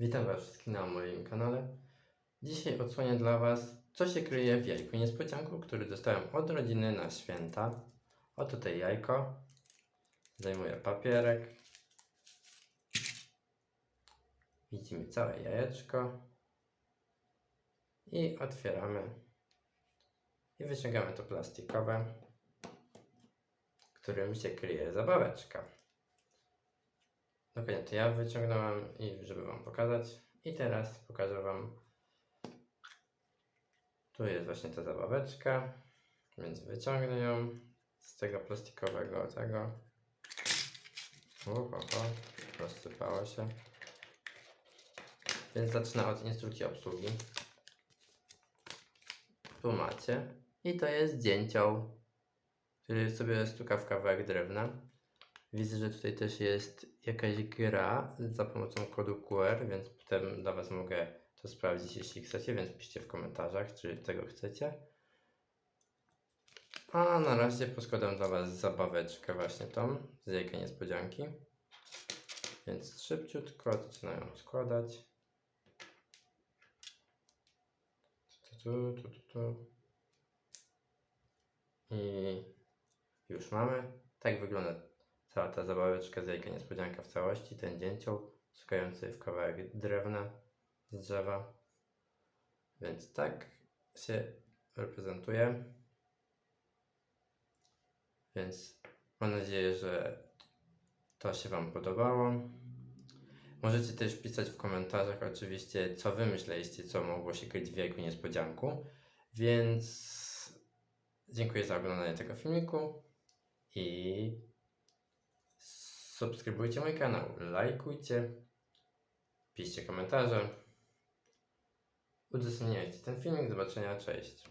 Witam Was wszystkich na moim kanale. Dzisiaj odsłonię dla Was, co się kryje w jajku niespodzianku, który dostałem od rodziny na święta. Oto tutaj jajko. Zdejmuję papierek. Widzimy całe jajeczko. I otwieramy. I wyciągamy to plastikowe, którym się kryje zabaweczka. Dokładnie to ja wyciągnąłem, i żeby Wam pokazać. I teraz pokażę Wam. Tu jest właśnie ta zabaweczka, więc wyciągnę ją z tego plastikowego tego. Uho, rozsypało się. Więc zacznę od instrukcji obsługi. Tu macie. I to jest dzięcioł, który sobie stuka w kawałek drewna. Widzę, że tutaj też jest jakaś gra za pomocą kodu QR, więc potem dla Was mogę to sprawdzić, jeśli chcecie, więc piszcie w komentarzach, czy tego chcecie. A na razie poskładam dla Was zabaweczkę właśnie tą, z jajka niespodzianki. Więc szybciutko zaczynam ją składać. Tu, tu, tu, tu. I już mamy. Tak wygląda cała ta zabaweczka z jajka niespodzianka w całości. Ten dzięcioł stukający w kawałek drewna z drzewa. Więc tak się reprezentuje. Więc mam nadzieję, że to się Wam podobało. Możecie też pisać w komentarzach oczywiście, co Wy myśleliście, co mogło się kryć w jajku niespodzianku. Więc dziękuję za oglądanie tego filmiku i subskrybujcie mój kanał, lajkujcie, piszcie komentarze, udostępniajcie ten filmik. Do zobaczenia, cześć.